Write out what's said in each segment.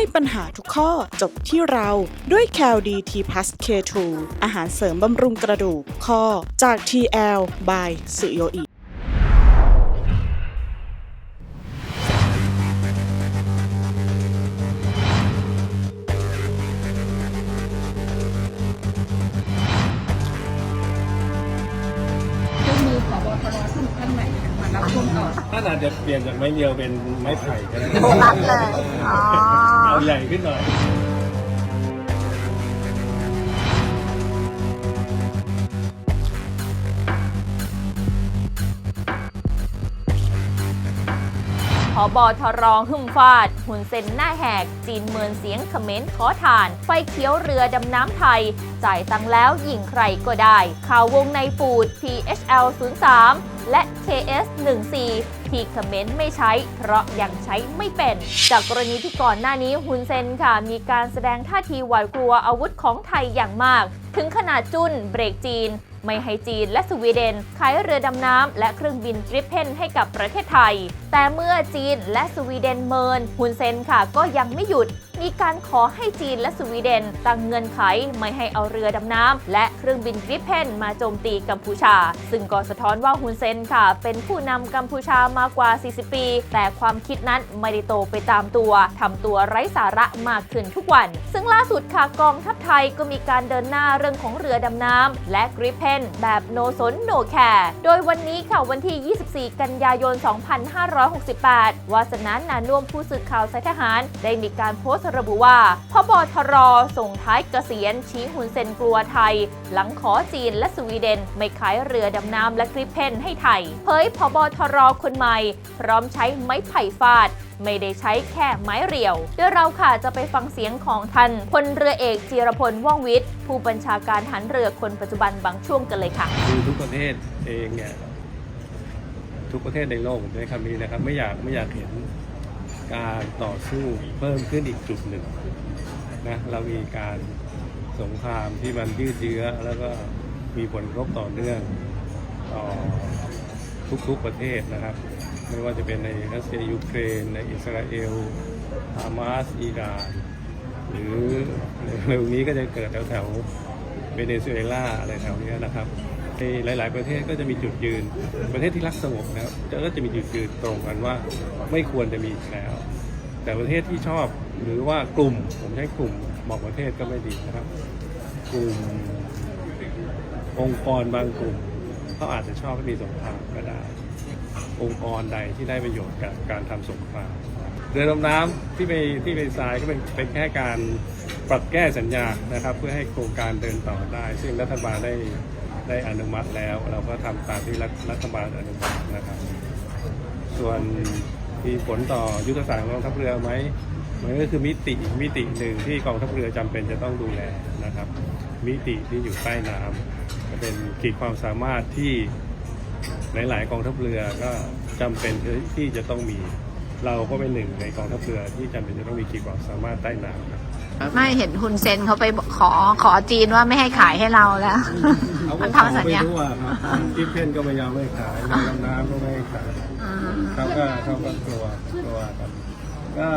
ให้ปัญหาทุกข้อจบที่เราด้วย c a l d t plus K2 อาหารเสริมบำรุงกระดูกข้อจาก TL by สุโยอิเครื่องมือผบตรท่านท่านไหนมารับช่วงต่อท่านอาจจะเปลี่ยนจากไม้เรียวเป็นไม้ไผ่ก็ได้รับเลย อ๋อ เอาใหญ่ขึ้นหน่อยพอบอทรองหึ่มฟาด หุ่นเซนหน้าแหก จีนเมินเสียงเขมรขอทาน ไฟเขียวเรือดำน้ำไทย จ่ายตังแล้วยิงใครก็ได้ ข่าววงในปูด PHL 03และ KS 14 ที่เขมรไม่ใช้ เพราะยังใช้ไม่เป็น จากกรณีที่ก่อนหน้านี้ฮุนเซนค่ะ มีการแสดงท่าทีหวาดกลัวอาวุธของไทยอย่างมาก ถึงขนาดจุนเบรกจีน ไม่ให้จีนและสวีเดนขายเรือดำน้ำและเครื่องบินกริปเพนให้กับประเทศไทย แต่เมื่อจีนและสวีเดนเมินฮุนเซนค่ะก็ยังไม่หยุด มีการขอให้จีนและสวีเดนตั้งเงื่อนไขไม่ให้เอาเรือดำน้ำและเครื่องบินกริปเพนมาโจมตีกัมพูชา ซึ่งก็สะท้อนว่าฮุนเซนค่ะ เป็นผู้นำกัมพูชามากกว่า 40 ปี แต่ความคิดนั้นไม่ได้โตไปตามตัวทำตัวไร้สาระมากขึ้นทุกวัน ซึ่งล่าสุดค่ะกองทัพไทยก็มีการเดินหน้าเรื่องของเรือดำน้ำและกริปเพนแบบโนสนโนแคร์โดยวันนี้ค่ะวันที่ 24 กันยายน 2568 วาสนานานุ่วมผู้สื่อข่าวสายทหาร ได้มีการโพสต์ระบุว่า พบทรส่งท้ายเกษียณ ชี้หุนเซนกลัวไทย หลังขอจีนและสวีเดน ไม่ขายเรือดำน้ำและกริปเพนให้ไทย เผยพบทรคนใหม่ พร้อมใช้ไม้ไผ่ฟาดไม่ได้ใช้แค่ไม้เรียวโดยเราค่ะจะไปฟังเสียงของท่านพลเรือเอกจีรพลว่องวิทย์ ผู้บัญชาการหันเรือคนปัจจุบันบางช่วงกันเลยค่ะคือทุกประเทศเองเนี่ยทุกประเทศในโลกผมใช้คำนี้นะครับ ไม่อยากไม่อยากเห็น การต่อสู้เพิ่มขึ้นอีกจุดหนึ่งนะเรามีการสงครามที่มันยืดเยื้อแล้วก็มีผลกระทบต่อเนื่องต่อทุกๆประเทศนะครับ ไม่ว่าจะเป็นในรัสเซียยูเครน ในอิสราเอลฮามาสอิหร่านหรือเร็วๆนี้ก็จะเกิดแถวๆเวเนซุเอลาอะไรแถวนี้นะครับ ในหลาย ๆ ประเทศก็จะมีจุดยืน ประเทศที่รักสงบนะครับก็จะมีจุดยืนตรงกันว่าไม่ควรจะมีอีกแล้ว แต่ประเทศที่ชอบหรือว่ากลุ่มผมใช้กลุ่มบอกประเทศก็ไม่ดีนะครับ กลุ่มองค์กรบางกลุ่มเขาอาจจะชอบให้มีสงครามก็ได้ องค์กรใดที่ได้ประโยชน์กับการทำสงครามเรือดำน้ำที่ไปที่ไปทรายก็เป็นเป็นแค่การปรับแก้สัญญานะครับ เพื่อให้โครงการเดินต่อได้ ซึ่งรัฐบาลได้ ได้อนุมัติแล้ว เราก็ทำตามที่รัฐบาลอนุมัตินะครับ ส่วนมีผลต่อยุทธศาสตร์กองทัพเรือไหมมันก็คือมิติมิติหนึ่งที่กองทัพเรือจำเป็นจะต้องดูแลนะครับ มิติที่อยู่ใต้น้ำจะเป็นขีดความสามารถที่หลาย ๆ กองทัพเรือก็จำเป็นที่จะต้องมี เราก็เป็นหนึ่งในกองทัพเรือที่จำเป็นจะต้องมีขีดความสามารถใต้น้ำครับ ไม่เห็นฮุนเซนเขาไปขอขอจีนว่าไม่ให้ขายให้เราแล้ว มันทำสัญญาเขก็ขอไปทั่วครับกิฟเพนก็ไม่ยอมไม่ขายน้ำน้ำก็ไม่ให้ขายอ่าเขาก็เขาก็กลัวกลัวกันก็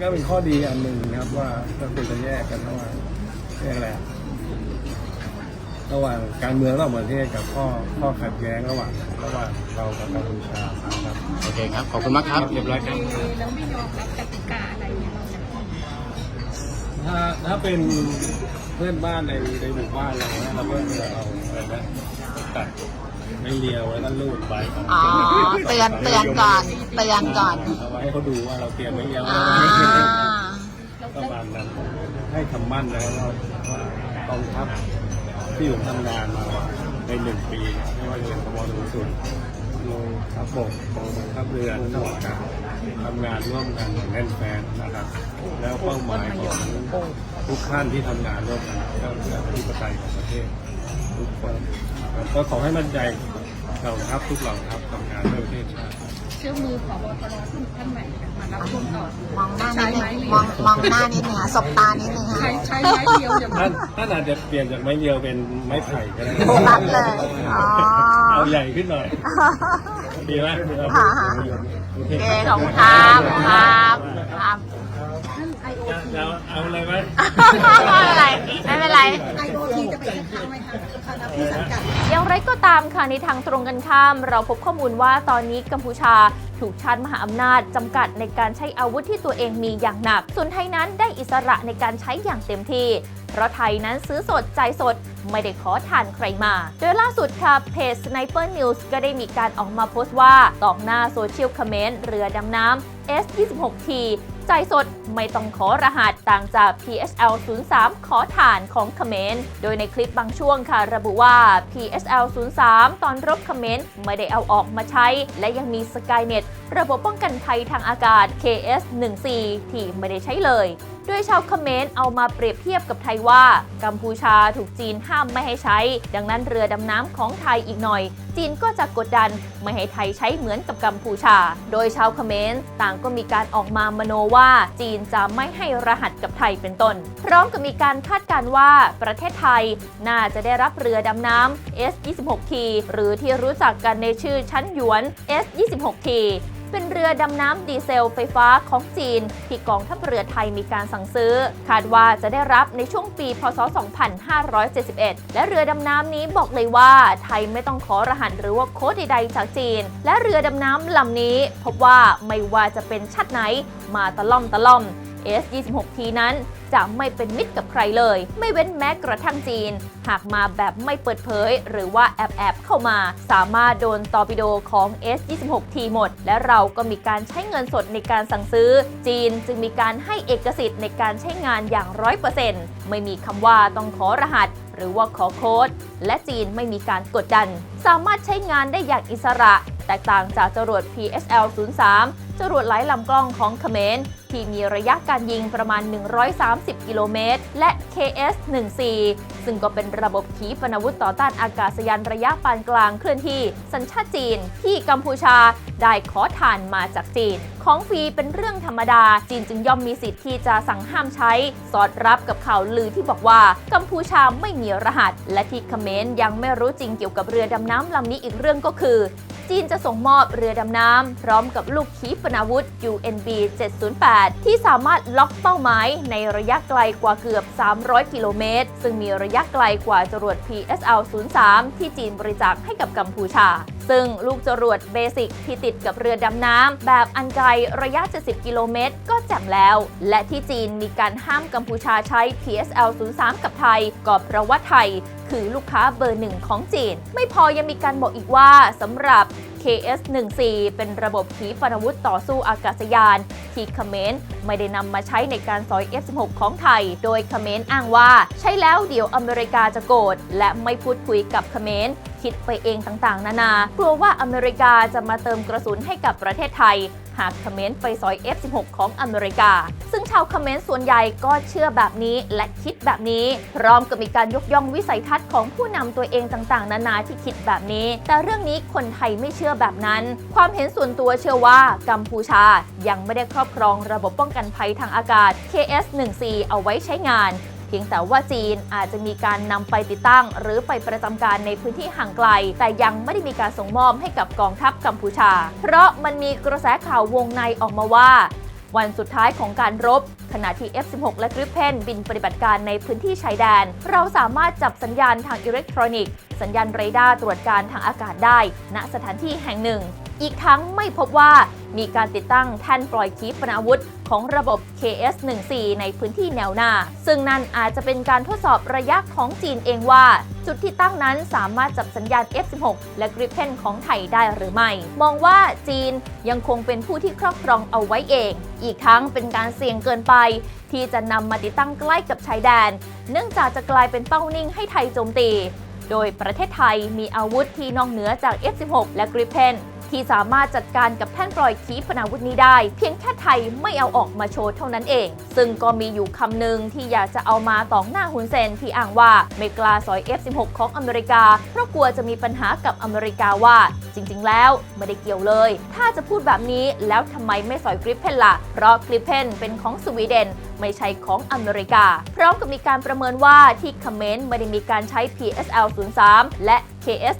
ก็เป็นข้อดีอันหนึ่งนะครับว่าก็ควรจะแยกกันระหว่างเรียกอะไรอะ ระหว่างการเมืองระหว่างประเทศกับข้อข้อขัดแย้งระหว่างระหว่างเรากับกัมพูชาครับ โอเคครับ ขอบคุณมากครับ เรียบร้อยครับ แล้วไม่ยอมรับกติกาอะไรเนี่ยเราจะถ้าถ้าเป็นเพื่อนบ้านในในหมู่บ้านเราเนี่ยเราก็จะเอาอะไรนะตัดไม่เลียวแล้วก็ลูบใบของอ๋อเตือนเตือนก่อนเตือนก่อนเอาไว้ให้เขาดูว่าเราเตรียมไม่เลียวอ่าประมาณนั้นให้คำมั่นนะครับว่าว่ากองทัพ ที่ผมทำงานมาในหนึ่งปีไม่ว่าจะเป็นกมสูงสุดโรงทัพบกกองบังคับเรือทั้งหมดครับทำงานร่วมกันอย่างแน่นแฟ้นนะครับ แล้วเป้าหมายของทุกท่านที่ทำงานร่วมกันก็เพื่ออธิปไตยของประเทศทุกคนก็ขอให้มั่นใจ เหล่าทัพทุกเหล่าทัพทำงานเพื่อประเทศชาติเครื่องมือผบตรท่านท่านไหนมารับช่วงต่อมองหน้านิใช้ดนึไม้งเรีมยอวงมองหน้านิดนึงค่ะสบตานิดนึงใช้ค่ะใช้ไม้เรียวอย่างท่านท่านอาจจะเปลี่ยนจากไม้เรียวเป็นไม้ไผ่ก็ได้รับเลยอ๋อเอาใหญ่ขึ้นหน่อยดีไหมดีไหมค่ะค่ะ โอโอเคเคขอบคุณครับครับ เอาอะไม่เป็นไรไม่เป็นไร ไอโอทีจะไปเช็คเขาไหมคะคณะผู้สังกัด อย่างไรก็ตามค่ะในทางตรงกันข้าม เราพบข้อมูลว่าตอนนี้กัมพูชาถูกชาติมหาอำนาจจำกัดในการใช้อาวุธที่ตัวเองมีอย่างหนัก ส่วนไทยนั้นได้อิสระในการใช้อย่างเต็มที่ เพราะไทยนั้นซื้อสดจ่ายสด ไม่ได้ขอทานใครมา โดยล่าสุดค่ะเพจ Sniper News ก็ได้มีการออกมาโพสต์ว่าตอกหน้าโซเชียลคอมเมนต์เรือดำน้ำ S26T จ่ายสดไม่ต้องขอรหัสต่างจาก PSL 03ขอฐานของคอมเขมรโดยในคลิปบางช่วงค่ะระบุว่า PSL 03ตอนรบคอมเขมรไม่ได้เอาออกมาใช้ และยังมี Skynet ระบบป้องกันภัยทางอากาศ KS 14ที่ไม่ได้ใช้เลย โดยชาวเขมรเอามาเปรียบเทียบกับไทยว่า กัมพูชาถูกจีนห้ามไม่ให้ใช้ ดังนั้นเรือดำน้ำของไทยอีกหน่อย จีนก็จะกดดันไม่ให้ไทยใช้เหมือนกับกัมพูชา โดยชาวเขมรต่างก็มีการออกมามโนว่าจีนจะไม่ให้รหัสกับไทยเป็นต้น พร้อมกับมีการคาดการณ์ว่าประเทศไทยน่าจะได้รับเรือดำน้ำ S26T หรือที่รู้จักกันในชื่อชั้นหยวน S26T เป็นเรือดำน้ำดีเซลไฟฟ้าของจีน ที่กองทัพเรือไทยมีการสั่งซื้อ คาดว่าจะได้รับในช่วงปี พศ 2571 และเรือดำน้ำนี้บอกเลยว่าไทยไม่ต้องขอรหัสหรือว่าโค้ดใดๆจากจีน และเรือดำน้ำลำนี้ พบว่าไม่ว่าจะเป็นชาติไหนมาตะล่อมตะล่อม S26T นั้น จะไม่เป็นมิตรกับใครเลย ไม่เว้นแม้กระทั่งจีน หากมาแบบไม่เปิดเผย หรือว่าแอบแอบเข้ามา สามารถโดนตอร์ปิโดของ S26T หมด และเราก็มีการใช้เงินสดในการสั่งซื้อ จีนจึงมีการให้เอกสิทธิ์ในการใช้งานอย่างร้อยเปอร์เซ็นต์ไม่มีคำว่าต้องขอรหัส หรือว่าขอโค้ดและจีนไม่มีการกดดัน สามารถใช้งานได้อย่างอิสระ แตกต่างจากจรวด PSL 03 จรวดไร้ลำกล้องของเขมรที่มีระยะการยิงประมาณ 130 กิโลเมตร และ KS-14 ซึ่งก็เป็นระบบขีปนาวุธต่อต้านอากาศยานระยะปานกลางเคลื่อนที่ สัญชาติจีน ที่กัมพูชาได้ขอทานมาจากจีน ของฟรีเป็นเรื่องธรรมดา จีนจึงย่อมมีสิทธิ์ที่จะสั่งห้ามใช้ สอดรับกับข่าวลือที่บอกว่า กัมพูชาไม่มีรหัส และที่เขมรยังไม่รู้จริงเกี่ยวกับเรือดำน้ำลำนี้อีกเรื่องก็คือ จีนจะส่งมอบเรือดำน้ำพร้อมกับลูกขีปนาวุธ UNB 708 ที่สามารถล็อกเป้าหมายในระยะไกลกว่าเกือบ 300 กิโลเมตร ซึ่งมีระยะไกลกว่าจรวด PSL 03ที่จีนบริจาคให้กับกัมพูชา ซึ่งลูกจรวดเบสิกที่ติดกับเรือดำน้ำแบบอันไกลระยะ 70 กิโลเมตร ก็แจ่มแล้ว และที่จีนมีการห้ามกัมพูชาใช้ PSL 03กับไทยก็เพราะว่าไทย คือลูกค้าเบอร์หนึ่งของจีน ไม่พอยังมีการบอกอีกว่าสำหรับ KS-14 เป็นระบบขีปนาวุธต่อสู้อากาศยาน ที่เขมรไม่ได้นำมาใช้ในการสอย F-16 ของไทย โดยเขมรอ้างว่า ใช้แล้วเดี๋ยวอเมริกาจะโกรธและไม่พูดคุยกับเขมรคิดไปเองต่างๆ นานา กลัวว่าอเมริกาจะมาเติมกระสุนให้กับประเทศไทย หากเขมรไปสอย F-16 ของอเมริกา ซึ่งชาวเขมรส่วนใหญ่ก็เชื่อแบบนี้และคิดแบบนี้ พร้อมกับมีการยกย่องวิสัยทัศน์ของผู้นำตัวเองต่างๆ นานาที่คิดแบบนี้ แต่เรื่องนี้คนไทยไม่เชื่อแบบนั้น ความเห็นส่วนตัวเชื่อว่ากัมพูชายังไม่ได้ครอบครองระบบป้องกันภัยทางอากาศ KS-14 เอาไว้ใช้งาน เพียงแต่ว่าจีนอาจจะมีการนำไปติดตั้ง หรือไปประจำการในพื้นที่ห่างไกล แต่ยังไม่ได้มีการส่งมอบให้กับกองทัพกัมพูชา เพราะมันมีกระแสข่าววงในออกมาว่า วันสุดท้ายของการรบขณะที่ F-16 และ Gripen บินปฏิบัติการในพื้นที่ชายแดน เราสามารถจับสัญญาณทางอิเล็กทรอนิกส์ สัญญาณเรดาร์ตรวจการทางอากาศได้ ณสถานที่แห่งหนึ่ง อีกทั้งไม่พบว่า มีการติดตั้งแท่นปล่อยขีปนาวุธของระบบ KS-14 ในพื้นที่แนวหน้า ซึ่งนั่นอาจจะเป็นการทดสอบระยะของจีนเองว่า จุดที่ตั้งนั้นสามารถจับสัญญาณ F16 และ Gripen ของไทยได้หรือไม่ มองว่าจีนยังคงเป็นผู้ที่ครอบครองเอาไว้เอง อีกทั้งเป็นการเสี่ยงเกินไป ที่จะนำมาติดตั้งใกล้กับชายแดน เนื่องจากจะกลายเป็นเป้านิ่งให้ไทยโจมตี โดยประเทศไทยมีอาวุธที่นอกเหนือจาก F16 และ Gripen ที่สามารถจัดการกับแท่นปล่อยขีปนาวุธนี้ได้ เพียงแค่ไทยไม่เอาออกมาโชว์เท่านั้นเอง ซึ่งก็มีอยู่คำหนึ่งที่อยากจะเอามาตอหน้าฮุนเซนที่อ้างว่าไม่กล้าสอย F16 ของอเมริกา เพราะกลัวจะมีปัญหากับอเมริกาว่า จริงๆ แล้วไม่ได้เกี่ยวเลย ถ้าจะพูดแบบนี้แล้วทำไมไม่สอยกริปเพนล่ะ เพราะกริปเพนเป็นของสวีเดนไม่ใช่ของอเมริกา พร้อมกับมีการประเมินว่าที่คัมเขมรไม่ได้มีการใช้ PSL 03และ KS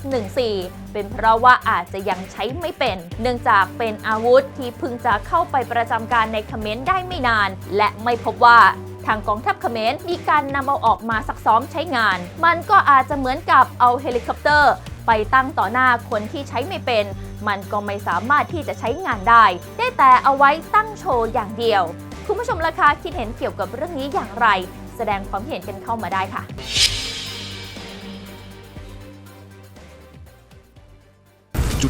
14 เป็นเพราะว่าอาจจะยังใช้ไม่เป็น เนื่องจากเป็นอาวุธที่เพิ่งจะเข้าไปประจำการในเขมรได้ไม่นาน และไม่พบว่าทางกองทัพเขมรมีการนำเอาออกมาซักซ้อมใช้งาน มันก็อาจจะเหมือนกับเอาเฮลิคอปเตอร์ ไปตั้งต่อหน้าคนที่ใช้ไม่เป็น มันก็ไม่สามารถที่จะใช้งานได้ ได้แต่เอาไว้ตั้งโชว์อย่างเดียว คุณผู้ชมราคาคิดเห็นเกี่ยวกับเรื่องนี้อย่างไร แสดงความเห็นกันเข้ามาได้ค่ะ